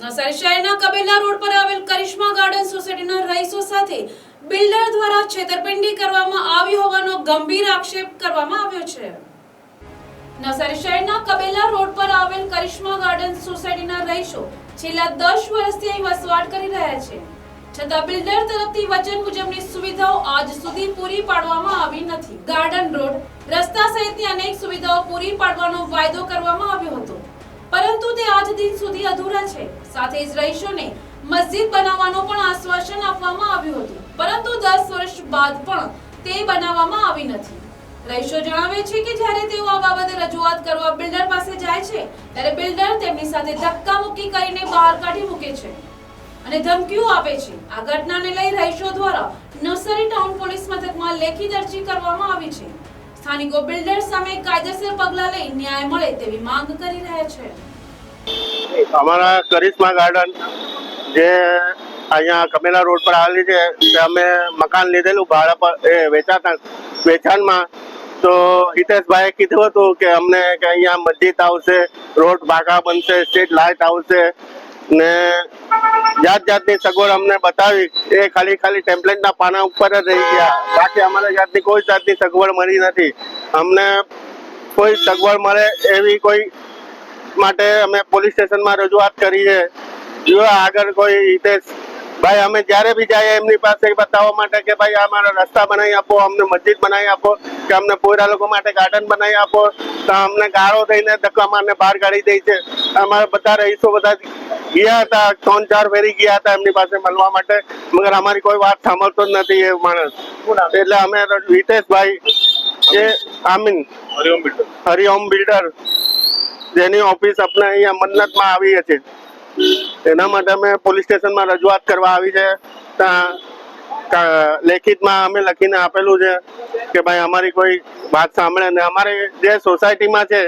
નવસારી શહેરના કબેલા રોડ પર આવેલ કરિશ્મા ગાર્ડન સોસાયટીના રહીશો સાથે બિલ્ડર દ્વારા છેતરપિંડી કરવામાં આવી હોવાનો ગંભીર આક્ષેપ કરવામાં આવ્યો છે. નવસારી શહેરના કબેલા રોડ પર આવેલ કરિશ્મા ગાર્ડન સોસાયટીના રહીશો છેલ્લા દસ વર્ષથી અહીં વસવાટ કરી રહ્યા છે. છતાં બિલ્ડર તરફથી વચન મુજબની સુવિધાઓ આજ સુધી પૂરી પાડવામાં આવી નથી. ગાર્ડન રોડ રસ્તા સહિતની અનેક સુવિધાઓ પૂરી પાડવાનો વાયદો પરંતુ તે આજ દિન સુધી અધૂરા છે. સાથે જ રહીશોને મસ્જિદ બનાવવાનો પણ આશ્વાસન આપવામાં આવ્યું હતું. પરંતુ દસ વર્ષ બાદ પણ તે બનાવવામાં આવી નથી. અને ધમકીઓ આપે છે. આ ઘટનાને લઈ રહીશો દ્વારા નર્સરી સ્થાનિકો બિલ્ડર સામે કાયદેસર પગલાં લઈ ન્યાય મળે તેવી માંગ કરી રહ્યા છે. અમારા કરિશ્મા ગાર્ડન, જે અહીંયા કમેલા રોડ પર આવેલી છે, તે અમે મકાન લીધેલું ભાડા પર, એ વેચાતા, વેચાણમાં. તો હિતેશભાઈએ કીધું હતું કે અમને કે અહીંયા મસ્જિદ આવશે, રોડ બાગા બનશે, સ્ટ્રીટ લાઇટ આવશે, ને જાત જાતની સગવડ અમને બતાવી, એ ખાલી ખાલી ટેમ્પલેટના પાના ઉપર જ રહી ગયા. બાકી અમારે જાતની કોઈ જાતની સગવડ મળી નથી. અમને કોઈ સગવડ મળે એવી કોઈ માટે અમે પોલીસ સ્ટેશનમાં રજૂઆત કરી છે જો આગળ કોઈ હિતેશ ભાઈ અમે જ્યારે બી જઈએ એમની પાસે બતાવવા માટે કે ભાઈ અમારા રસ્તા બનાવી આપો અમને મસ્જિદ બનાવી આપો કે અમને પોયરા લોકો માટે ગાર્ડન બનાવી આપો તો અમને ગાળો થઈને ધક્કા મારને બહાર કાઢી દે છે. અમારા બધા રહીશો બધા ગયા હતા ત્રણ ચાર ફેરી ગયા હતા એમની પાસે મળવા માટે. મગર અમારી કોઈ વાત સાંભળતો જ નથી એ માણસ. એટલે અમે હિતેશભાઈ જે આમીન હરિઓમ બિલ્ડર. હરિઓમ બિલ્ડર જેની ઓફિસ આપણે અહીંયા મન્નતમાં આવી છે એના માટે અમે પોલીસ સ્ટેશનમાં રજૂઆત કરવા આવી છે. ત્યાં લેખિતમાં અમે લખીને આપેલું છે કે ભાઈ અમારી કોઈ વાત સાંભળે ને અમારે જે સોસાયટીમાં છે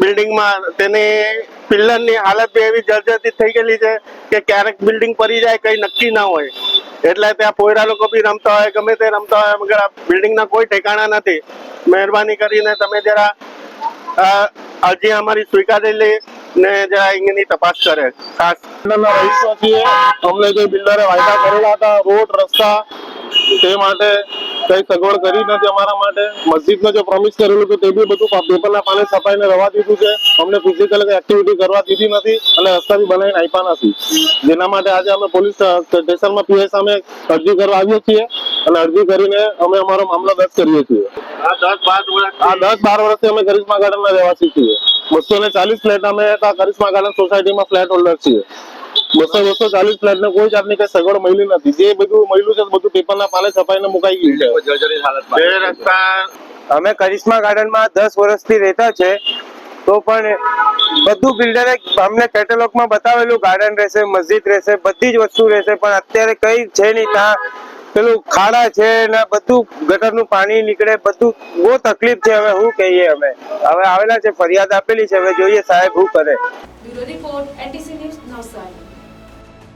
બિલ્ડિંગમાં તેની પિલ્લરની હાલત બી એવી જર્જરિત થઈ ગયેલી છે કે ક્યારેક બિલ્ડિંગ પડી જાય કંઈ નક્કી ના હોય. એટલે ત્યાં પોયરા લોકો બી રમતા હોય, ગમે તે રમતા હોય, મગર આ બિલ્ડિંગના કોઈ ઠેકાણા નથી. મહેરબાની કરીને તમે જરા અરજી અમારી સ્વીકારેલી ને જરા એની તપાસ કરે. ખાસ. રહીશો છીએ અમને જે બિલ્ડરે વાયદા કરેલા હતા, રોડ, રસ્તા, તે માટે કઈ સગવડ કરી નથી અમારા માટે. મસ્જિદને જે પ્રોમિસ કરેલું હતું તે બી બધું પેપરના પાને છપાઈને રવા દીધું છે. અમને ફિઝિકલ એક્ટિવિટી કરવા દીધી નથી અને રસ્તા બી બનાવીને આપ્યા નથી. જેના માટે આજે અમે પોલીસ સ્ટેશનમાં પીઆઈ સામે અરજી કરવા આવીએ છીએ અને અરજી કરીને અમે અમારો મામલો દર્જ કરીએ છીએ. આ દસ બાર વર્ષથી અમે કરિશ્મા ગાર્ડનના રહેવાસી છીએ. બસો ને ચાલીસ ફ્લેટ અમે કરિશ્મા ગાર્ડન સોસાયટીમાં ફ્લેટ હોલ્ડર છીએ. બસો બસો ચાલીસ ફ્લેટ ને કોઈ જાતની કઈ સગવડ મળી નથી. જે બધું મળ્યું છે બધું પેપરના પાને છપાઈને મુકાઈ ગયું છે. બે રસ્તા અમે કરિશ્મા ગાર્ડનમાં દસ વર્ષથી રહેતા છે તો પણ બધું બિલ્ડરે અમને કેટેલોગમાં બતાવેલું ગાર્ડન રહેશે મસ્જિદ રહેશે બધી જ વસ્તુ રહેશે પણ અત્યારે કઈ છે નહીં. ત્યાં પેલું ખાડા છે ને બધું ગટરનું પાણી નીકળે બધું બહુ તકલીફ છે હવે શું કહીએ અમે? હવે આવેલા છે ફરિયાદ આપેલી છે હવે જોઈએ સાહેબ શું કરે. Bureau report NTC news Navsari.